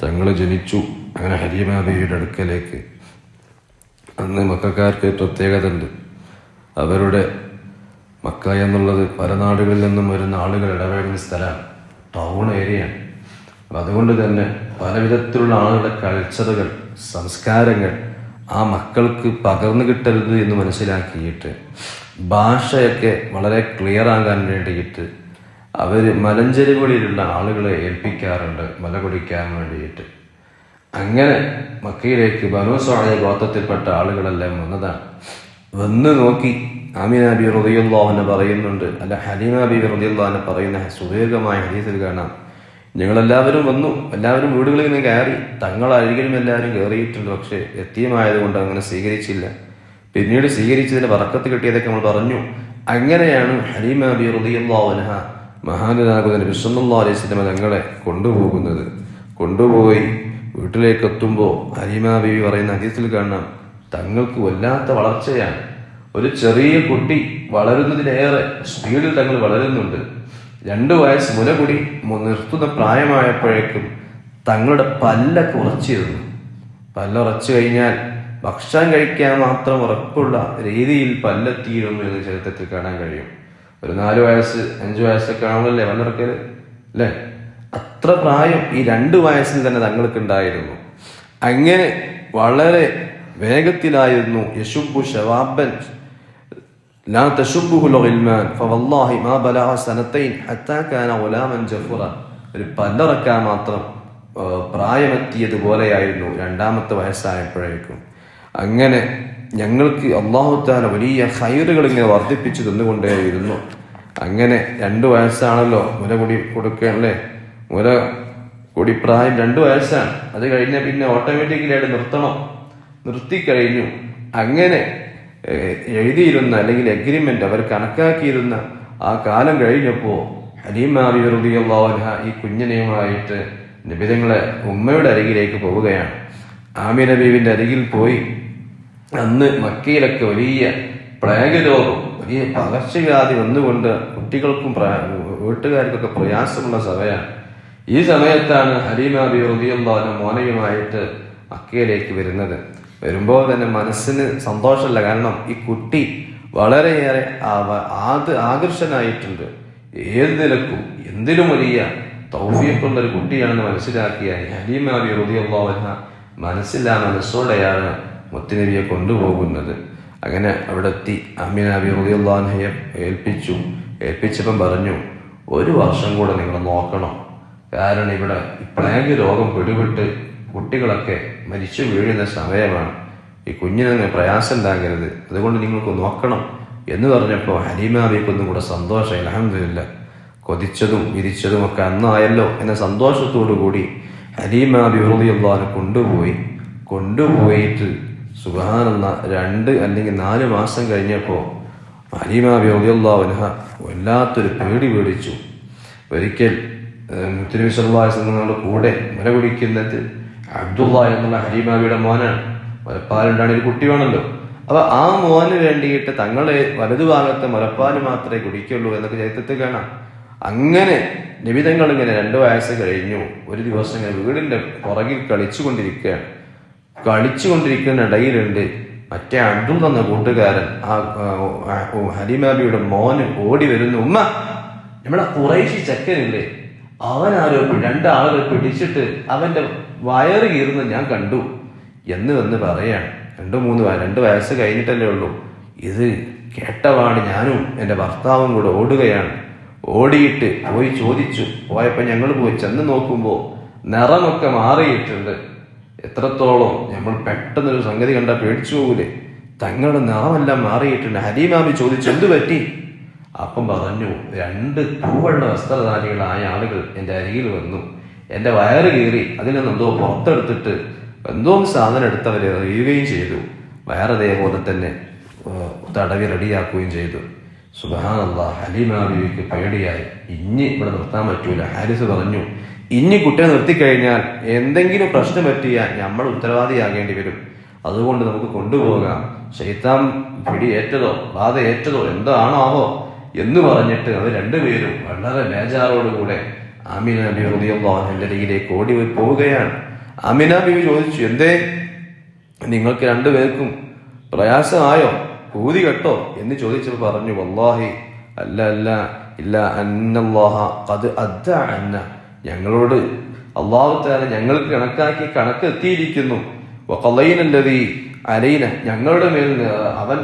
തങ്ങൾ ജനിച്ചു അങ്ങനെ ഹരിമാബിയുടെ അടുക്കലേക്ക്. അന്ന് മക്കാർക്ക് പ്രത്യേകത ഉണ്ട് അവരുടെ മക്ക എന്നുള്ളത് പല നാടുകളിൽ നിന്നും വരുന്ന ആളുകൾ ഇടപെടുന്ന സ്ഥലമാണ്. ടൗൺ ഏരിയയാണ് അതുകൊണ്ട് തന്നെ പലവിധത്തിലുള്ള ആളുകളുടെ കൾച്ചറുകൾ സംസ്കാരങ്ങൾ ആ മക്കൾക്ക് പകർന്നു കിട്ടരുത് എന്ന് മനസ്സിലാക്കിയിട്ട് ഭാഷയൊക്കെ വളരെ ക്ലിയർ ആകാൻ വേണ്ടിയിട്ട് അവർ മലഞ്ചെരുവുകളിലുള്ള ആളുകളെ ഏൽപ്പിക്കാറുണ്ട് മല കുടിക്കാൻ വേണ്ടിയിട്ട്. അങ്ങനെ മക്കയിലേക്ക് ബനോസായ ഗോത്രത്തിൽപ്പെട്ട ആളുകളെല്ലാം വന്നതാണ്. വന്ന് നോക്കി ആമിന ബി പറയുന്നുണ്ട് അല്ല ഹലീമ ബി റതിയുള്ളാഹനെ പറയുന്ന സുദീർഘമായ ഹരീസിൽ കാണാം. ഞങ്ങളെല്ലാവരും വന്നു എല്ലാവരും വീടുകളിൽ നിന്ന് കയറി തങ്ങളരികിലും എല്ലാവരും കയറിയിട്ടുണ്ട് പക്ഷേ എത്തിയമായതുകൊണ്ട് അങ്ങനെ സ്വീകരിച്ചില്ല. പിന്നീട് സ്വീകരിച്ചതിന് വറക്കത്ത് കിട്ടിയതൊക്കെ നമ്മൾ പറഞ്ഞു. അങ്ങനെയാണ് ഹലീമ ബി റതിയുള്ളാഹനഹ മഹാനാകുന്ന വിശ്വന്നുള്ള അലൈഹി സ്വലമ തങ്ങളെ കൊണ്ടുപോകുന്നത്. കൊണ്ടുപോയി വീട്ടിലേക്ക് എത്തുമ്പോൾ ഹരീമ ബീവി പറയുന്ന ഹദീസിൽ കാണാം തങ്ങൾക്ക് വല്ലാത്ത വളർച്ചയാണ്. ഒരു ചെറിയ കുട്ടി വളരുന്നതിലേറെ സ്പീഡിൽ തങ്ങൾ വളരുന്നുണ്ട്. രണ്ടു വയസ്സ് മുലകുടി നിർത്തുന്ന പ്രായമായപ്പോഴേക്കും തങ്ങളുടെ പല്ലൊക്കെ ഉറച്ചിരുന്നു. പല്ലുറച്ചു കഴിഞ്ഞാൽ ഭക്ഷണം കഴിക്കാൻ മാത്രം ഉറപ്പുള്ള രീതിയിൽ പല്ലെത്തിയിരുന്നു എന്ന് ചരിത്രത്തിൽ കാണാൻ കഴിയും. ഒരു നാല് വയസ്സ് അഞ്ചു വയസ്സൊക്കെ ആണല്ലേ പല്ലിറക്കല് അല്ലേ അത്ര പ്രായം ഈ രണ്ട് വയസ്സിൽ തന്നെ തങ്ങൾക്ക് ഉണ്ടായിരുന്നു അങ്ങനെ വളരെ വേഗത്തിലായിരുന്നു യശുബു ഷവാബൻ لا تشبه الغلمان فوالله ما بلغ سنتين حتى كان غلاما جفرا ഒരു പല്ലറക്കാൻ മാത്രം ആ, പ്രായമെത്തിയതുപോലെയായിരുന്നു രണ്ടാമത്തെ വയസ്സായപ്പോഴേക്കും അങ്ങനെ ഞങ്ങൾക്ക് അള്ളാഹുത്താല വലിയ ഹൈറുകൾ ഇങ്ങനെ വർദ്ധിപ്പിച്ചു തന്നുകൊണ്ടേയിരുന്നു. അങ്ങനെ രണ്ട് വയസ്സാണല്ലോ മുല കുടി കൊടുക്കണല്ലേ? മുല കുടിപ്രായം രണ്ട് വയസ്സാണ്. അത് കഴിഞ്ഞ പിന്നെ ഓട്ടോമാറ്റിക്കലായിട്ട് നിർത്തണം. നിർത്തിക്കഴിഞ്ഞു അങ്ങനെ എഴുതിയിരുന്ന അല്ലെങ്കിൽ എഗ്രിമെന്റ് അവർ കണക്കാക്കിയിരുന്ന ആ കാലം കഴിഞ്ഞപ്പോൾ അലീമാവിയുള്ള ഈ കുഞ്ഞിനെയുമായിട്ട് നിബിതങ്ങളെ ഉമ്മയുടെ അരികിലേക്ക് പോവുകയാണ്. ആമിന ബീവിന്റെ അരികിൽ പോയി. അന്ന് മക്കയിലൊക്കെ വലിയ പ്ലേഗ് രോഗം വലിയ പകർച്ചവ്യാധി വന്നുകൊണ്ട് കുട്ടികൾക്കും വീട്ടുകാർക്കൊക്കെ പ്രയാസമുള്ള സമയമാണ്. ഈ സമയത്താണ് ഹരീമ ബി മോനയുമായിട്ട് മക്കയിലേക്ക് വരുന്നത്. വരുമ്പോൾ തന്നെ മനസ്സിന് സന്തോഷമല്ല. കാരണം ഈ കുട്ടി വളരെയേറെ ആത് ആകർഷനായിട്ടുണ്ട്. ഏത് നിലക്കും എന്തിനും വലിയ തൗഫീഖുള്ള ഒരു കുട്ടിയാണെന്ന് മനസ്സിലാക്കിയ ഹലീമ ബി മനസ്സില്ലാ മനസ്സോടെയാണ് മുത്തുനബിയെ കൊണ്ടുപോകുന്നത്. അങ്ങനെ അവിടെ എത്തി അമ്മിനബി ബി റളിയല്ലാഹുയെ ഏൽപ്പിച്ചു. ഏൽപ്പിച്ചപ്പം പറഞ്ഞു ഒരു വർഷം കൂടെ നിങ്ങൾ നോക്കണം. കാരണം ഇവിടെ പ്ലേഗ് രോഗം പിടിപെട്ട് കുട്ടികളൊക്കെ മരിച്ചു വീഴുന്ന സമയമാണ്. ഈ കുഞ്ഞിനൊന്നും പ്രയാസം ഉണ്ടാകരുത്. അതുകൊണ്ട് നിങ്ങൾക്ക് നോക്കണം. എന്ന് പറഞ്ഞപ്പോൾ ഹരീമാബിക്കൊന്നും കൂടെ സന്തോഷം അലഹമില്ല കൊതിച്ചതും വിരിച്ചതും ഒക്കെ അന്നായല്ലോ എന്ന സന്തോഷത്തോടു കൂടി ഹരീമാബി ഉറുദിയുള്ളവനെ കൊണ്ടുപോയി. കൊണ്ടുപോയിട്ട് സുബാനെന്ന രണ്ട് അല്ലെങ്കിൽ നാല് മാസം കഴിഞ്ഞപ്പോൾ ഹരീമാബി ഉറുദിയുള്ളവനഹ വല്ലാത്തൊരു പേടി പേടിച്ചു. ഒരിക്കൽ തിരുവിശ്വങ്ങളുടെ കൂടെ മുല കുടിക്കുന്നത് അബ്ദുള്ള എന്നുള്ള ഹരീമാബിയുടെ മോനാണ്. മുലപ്പാലുണ്ടാണ് ഒരു കുട്ടി വേണമല്ലോ അപ്പൊ ആ മോന് വേണ്ടിയിട്ട് തങ്ങളെ വലതുഭാഗത്തെ മുലപ്പാൽ മാത്രമേ കുടിക്കുള്ളൂ എന്നൊക്കെ ചരിത്രത്തിൽ കാണാം. അങ്ങനെ നിബിതങ്ങൾ ഇങ്ങനെ രണ്ട് വയസ്സ് കഴിഞ്ഞു. ഒരു ദിവസം ഇങ്ങനെ വീടിന്റെ പുറകിൽ കളിച്ചുകൊണ്ടിരിക്കുകയാണ്. കളിച്ചുകൊണ്ടിരിക്കുന്ന ഇടയിലുണ്ട് മറ്റേ അബ്ദുൾ തന്ന കൂട്ടുകാരൻ. ആ ഹരിമാബിയുടെ മോന് ഓടി വരുന്നു. ഉമ്മ നമ്മളെ കുറേശ്ശി ചെക്കനില്ലേ? അവനാരോ രണ്ടാളുകൾ പിടിച്ചിട്ട് അവന്റെ വയറ് കീറുന്നത് ഞാൻ കണ്ടു. എന്ന് വന്ന് പറയാണ്. രണ്ടു മൂന്ന് രണ്ട് വയസ്സ് കഴിഞ്ഞിട്ടല്ലേ ഉള്ളൂ. ഇത് കേട്ടവാണ് ഞാനും എന്റെ ഭർത്താവും കൂടെ ഓടുകയാണ്. ഓടിയിട്ട് പോയി ചോദിച്ചു. പോയപ്പോൾ ഞങ്ങൾ പോയി ചെന്ന് നോക്കുമ്പോൾ നിറമൊക്കെ മാറിയിട്ടുണ്ട്. എത്രത്തോളം നമ്മൾ പെട്ടെന്നൊരു സംഗതി കണ്ടാൽ പേടിച്ചു പോകൂലേ? തങ്ങളുടെ നിറമെല്ലാം മാറിയിട്ടുണ്ട്. ഹരീമാമി ചോദിച്ചു എന്തു പറ്റി? അപ്പം പറഞ്ഞു രണ്ട് പൂവുള്ള വസ്ത്രധാരികളായ ആളുകൾ എന്റെ അരികിൽ വന്നു. എന്റെ വയറ് കീറി അതിൽ നിന്ന് എന്തോ പുറത്തെടുത്തിട്ട് എന്തോ സാധനം എടുത്തവരെ എറിയുകയും ചെയ്തു. വയറ് അതേപോലെ തന്നെ തടവി റെഡിയാക്കുകയും ചെയ്തു. സുബാനല്ല ഹലീമാബിക്ക് പേടിയായി. ഇനി ഇവിടെ നിർത്താൻ പറ്റൂല. ഹാരിസ് പറഞ്ഞു ഇനി കുട്ടിയെ നിർത്തിക്കഴിഞ്ഞാൽ എന്തെങ്കിലും പ്രശ്നം പറ്റിയാൽ നമ്മൾ ഉത്തരവാദിയാകേണ്ടി വരും. അതുകൊണ്ട് നമുക്ക് കൊണ്ടുപോകാം. ശൈത്താൻ പിടി ഏറ്റതോ ബാധ ഏറ്റതോ എന്താണാവോ എന്ന് പറഞ്ഞിട്ട് അവർ രണ്ടുപേരും വളരെ ബേജാറോടുകൂടെ ആമിന റളിയല്ലാഹുവിന്റെ അരികിലേക്ക് ഓടി പോവുകയാണ്. ആമിന ബിബി ചോദിച്ചു എന്തേ? നിങ്ങൾക്ക് രണ്ടുപേർക്കും പ്രയാസമായോ? കൂതി കേട്ടോ എന്ന് ചോദിച്ചപ്പോൾ പറഞ്ഞു വല്ലാഹി അല്ല അല്ല ഇല്ല അന്നല്ലാഹ അത് അദ്ദ അന്ന. ഞങ്ങളോട് അള്ളാഹു താല ഞങ്ങൾക്ക് കണക്കാക്കി കണക്ക് എത്തിയിരിക്കുന്നു. വഖളൈനല്ലദീ അലൈന ഞങ്ങളുടെ മേൽ അവൻ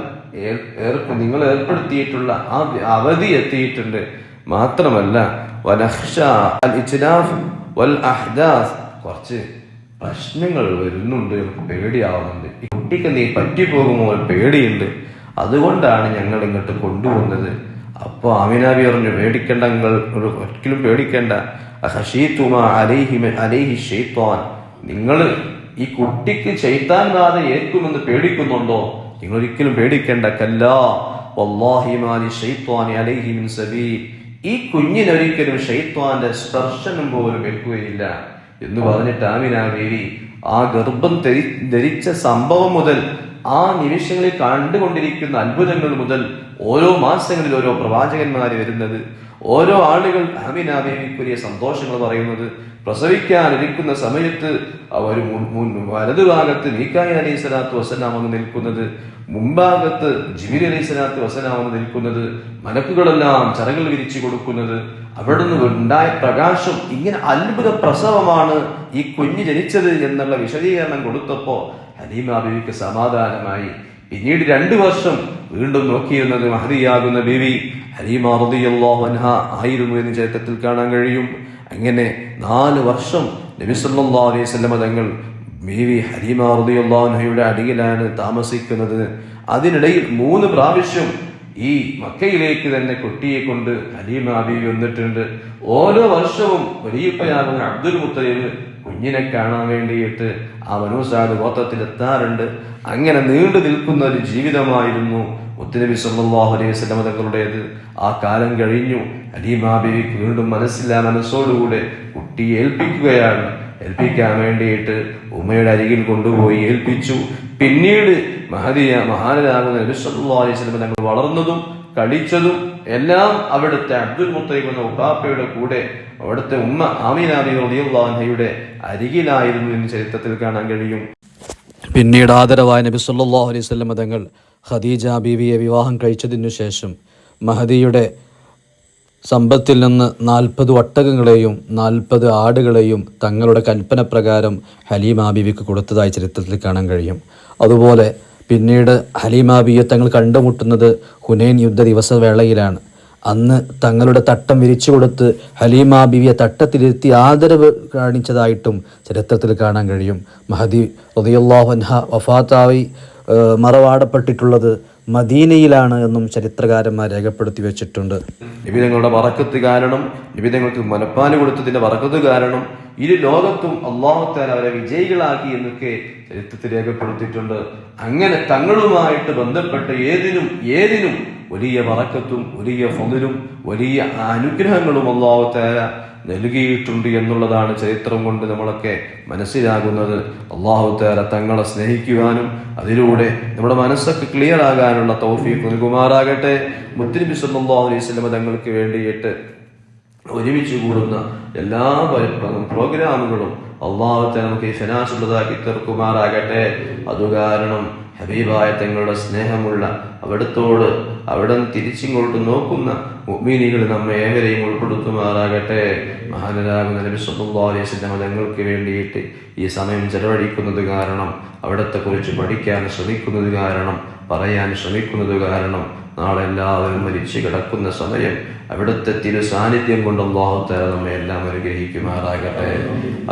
നിങ്ങൾ ഏർപ്പെടുത്തിയിട്ടുള്ള ആ അവധി എത്തിയിട്ടുണ്ട്. മാത്രമല്ല കുറച്ച് പ്രശ്നങ്ങൾ വരുന്നുണ്ട് പേടിയാവുന്നുണ്ട്. കുട്ടിക്ക് നീ പറ്റിപ്പോകുമ്പോൾ പേടിയുണ്ട്. അതുകൊണ്ടാണ് ഞങ്ങൾ ഇങ്ങോട്ട് കൊണ്ടുവന്നത്. അപ്പോൾ ആമിനാബി പറഞ്ഞു പേടിക്കേണ്ട നിങ്ങൾ ഒരു ഒരിക്കലും പേടിക്കേണ്ട. ഹഷീത്തുമ അലൈഹി അലൈഹി ഷെയ്ത്താൻ നിങ്ങൾ ഈ കുട്ടിക്ക് ചെയ്താൻ ബാധ ഏൽക്കുമെന്ന് പേടിക്കുന്നുണ്ടോ? നിങ്ങൾ ഒരിക്കലും പേടിക്കേണ്ട സബീൽ. ഈ കുഞ്ഞിനൊരിക്കലും ഷെയ്ത്വാന്റെ സ്പർശനം പോലും ഏൽക്കുകയില്ല. എന്ന് പറഞ്ഞിട്ട് ആമിനാ ആ ഗർഭം ധരി ധരിച്ച സംഭവം മുതൽ ആ നിമിഷങ്ങളിൽ കണ്ടുകൊണ്ടിരിക്കുന്ന അത്ഭുതങ്ങൾ മുതൽ ഓരോ മാസങ്ങളിൽ ഓരോ പ്രവാചകന്മാർ വരുന്നത് ഓരോ ആളുകൾ ആമിന ബീവിക്കുரிய സന്തോഷങ്ങൾ പറയുന്നത് പ്രസവിക്കാനിരിക്കുന്ന സമയത്ത് അവർ വലതുഭാഗത്ത് മീക്കായി അലൈഹി സ്വലാത്തു വസ്സലാം വന്ന് നിൽക്കുന്നത് മുമ്പാകത്ത് ജിമിൽ അലൈഹി സ്വലാത്തു വസ്സലാം നിൽക്കുന്നത് മലക്കുകളെല്ലാം ചരകൾ വിരിച്ചു കൊടുക്കുന്നത് അവിടെ നിന്ന് ഉണ്ടായ പ്രകാശം ഇങ്ങനെ അത്ഭുത പ്രസവമാണ് ഈ കുഞ്ഞ് ജനിച്ചത് എന്നുള്ള വിശദീകരണം കൊടുത്തപ്പോ ഹലീമ ബീവിക്ക് സമാധാനമായി. പിന്നീട് രണ്ടു വർഷം വീണ്ടും നോക്കിയിരുന്നത് മഹദിയാകുന്ന ബീവി. ഹലീമ റളിയല്ലാഹു അൻഹ ആയിരുന്നു എന്ന് ചരിത്രത്തിൽ കാണാൻ കഴിയും. അങ്ങനെ നാല് വർഷം നബി സല്ലല്ലാഹു അലൈഹി വസല്ലമ തങ്ങൾ ബീവി ഹലീമ റളിയല്ലാഹു അൻഹയുടെ അടിയിലാണ് താമസിക്കുന്നത്. അതിനിടയിൽ മൂന്ന് പ്രാവശ്യം ഈ മക്കയിലേക്ക് തന്നെ കുട്ടിയെ കൊണ്ട് ഹലീമ ബീവി വന്നിട്ടുണ്ട്. ഓരോ വർഷവും വലിയപ്പയാകുന്ന അബ്ദുൽ മുത്തലിബ് കുഞ്ഞിനെ കാണാൻ വേണ്ടിയിട്ട് ആ മനൂസാദ് ഗോത്രത്തിലെത്താറുണ്ട്. അങ്ങനെ നീണ്ടു നിൽക്കുന്ന ഒരു ജീവിതമായിരുന്നു മുത്തുനബി സല്ലല്ലാഹു അലൈഹി സ്വലമ തങ്ങളുടേത്. ആ കാലം കഴിഞ്ഞു. ഹലീമ ബീവിക്ക് വീണ്ടും മനസ്സില്ലാ മനസ്സോടുകൂടെ കുട്ടിയെ ഏൽപ്പിക്കുകയാണ്. ഏൽപ്പിക്കാൻ വേണ്ടിയിട്ട് ഉമ്മയുടെ അരികിൽ കൊണ്ടുപോയി ഏൽപ്പിച്ചു. പിന്നീട് മഹദിയ മഹാനരാകുന്ന നബി സല്ലല്ലാഹു അലൈഹി സ്വലമ തങ്ങൾ വളർന്നതും കളിച്ചതും എല്ലാം അവിടുത്തെ അബ്ദുൽ മുത്തൈബ് എന്ന ഉപ്പാപ്പയുടെ കൂടെ അവിടുത്തെ ഉമ്മ ആമീന റളിയല്ലാഹുഅൻഹയുടെ അരികിലായിരുന്നു എന്ന് ചരിത്രത്തിൽ കാണാൻ കഴിയും. പിന്നീട് ആദരവായ നബി സല്ലല്ലാഹു അലൈഹി വസല്ലം തങ്ങൾ ഖദീജ ബീവിയെ വിവാഹം കഴിച്ചതിനു ശേഷം മഹദിയുടെ സമ്പത്തിൽ നിന്ന് നാൽപ്പത് ഒട്ടകങ്ങളെയും നാൽപ്പത് ആടുകളെയും തങ്ങളുടെ കൽപ്പന പ്രകാരം ഹലീമ ബീവിക്ക് കൊടുത്തതായി ചരിത്രത്തിൽ കാണാൻ കഴിയും. അതുപോലെ പിന്നീട് ഹലീമ ബിയെ തങ്ങൾ കണ്ടുമുട്ടുന്നത് ഹുനൈൻ യുദ്ധ ദിവസവേളയിലാണ്. അന്ന് തങ്ങളുടെ തട്ടം വിരിച്ചു കൊടുത്ത് ഹലീമ ബിവിയെ തട്ടത്തിലിരുത്തി ആദരവ് കാണിച്ചതായിട്ടും ചരിത്രത്തിൽ കാണാൻ കഴിയും. മഹദി റളിയല്ലാഹു അൻഹ വഫാത്തായി മറവാടപ്പെട്ടിട്ടുള്ളത് മദീനയിലാണ് എന്നും ചരിത്രകാരന്മാർ രേഖപ്പെടുത്തി വെച്ചിട്ടുണ്ട്. നിബിതങ്ങളുടെ വറക്കത്ത് കാരണം നിബിതങ്ങൾക്ക് മനപ്പാൽ കൊടുത്തതിന്റെ വറക്കത്ത് കാരണം ഇരു ലോകത്തും അള്ളാഹുത്താൻ അവരെ വിജയികളാക്കി എന്നൊക്കെ ചരിത്രത്തിൽ രേഖപ്പെടുത്തിയിട്ടുണ്ട്. അങ്ങനെ തങ്ങളുമായിട്ട് ബന്ധപ്പെട്ട ഏതിനും ഏതിനും വലിയ വറക്കത്തും വലിയ ഫതിലും വലിയ അനുഗ്രഹങ്ങളും അള്ളാഹുത്താര നൽകിയിട്ടുണ്ട് എന്നുള്ളതാണ് ചരിത്രം കൊണ്ട് നമ്മളൊക്കെ മനസ്സിലാകുന്നത്. അള്ളാഹുത്താര തങ്ങളെ സ്നേഹിക്കുവാനും അതിലൂടെ നമ്മുടെ മനസ്സൊക്കെ ക്ലിയർ ആകാനുള്ള തൗഫീഖ് നൽകുമാറാകട്ടെ. മുത്തിരി ബിസ്വല്ലാ അലൈഹി സ്വലമ തങ്ങൾക്ക് വേണ്ടിയിട്ട് ഒരുമിച്ച് കൂടുന്ന എല്ലാ പരി- പ്രോഗ്രാമുകളും അള്ളാഹുത്തെ നമുക്ക് ഫനാസുള്ളതാക്കി തീർക്കുമാറാകട്ടെ. അതുകാരണം ഹബീബായ തങ്ങളുടെ സ്നേഹമുള്ള അവിടത്തോട് അവിടെ തിരിച്ചിങ്ങോട്ട് നോക്കുന്ന മുഅ്മിനീകൾ നമ്മെ ഏവരെയും ഉൾപ്പെടുത്തുമാറാകട്ടെ. മഹാനരാകുന്ന നബി വസല്ലമ തങ്ങൾക്ക് വേണ്ടിയിട്ട് ഈ സമയം ചെലവഴിക്കുന്നത് കാരണം അവിടത്തെ കുറിച്ച് പഠിക്കാൻ ശ്രമിക്കുന്നത് കാരണം പറയാൻ ശ്രമിക്കുന്നത് കാരണം നാളെ എല്ലാവരും മരിച്ചു കിടക്കുന്ന സമയം അവിടുത്തെ തിരു സാന്നിധ്യം കൊണ്ട് അള്ളാഹുത്തര നമ്മെ എല്ലാം അനുഗ്രഹിക്കുമാറാകട്ടെ.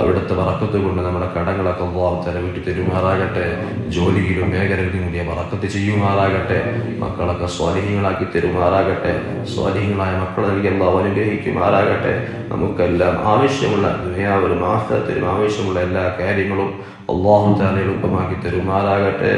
അവിടുത്തെ വറക്കത്ത് കൊണ്ട് നമ്മുടെ കടങ്ങളൊക്കെ അള്ളാഹുത്തര വിട്ടു തരുമാറാകട്ടെ. ജോലിയിലും മേഖലകളിലും കൂടിയ വറക്കത്ത് ചെയ്യുമാറാകട്ടെ. മക്കളൊക്കെ സ്വാധീനങ്ങളാക്കി തരുമാറാകട്ടെ. സ്വാധീനങ്ങളായ മക്കളെ നൽകി അള്ളാഹു അനുഗ്രഹിക്കുമാറാകട്ടെ. നമുക്കെല്ലാം ആവശ്യമുള്ള ദുനിയാവിലും ആഹ്ലത്തിലും ആവശ്യമുള്ള എല്ലാ കാര്യങ്ങളും അള്ളാഹു താല എളുപ്പമാക്കി തരുമാറാകട്ടെ.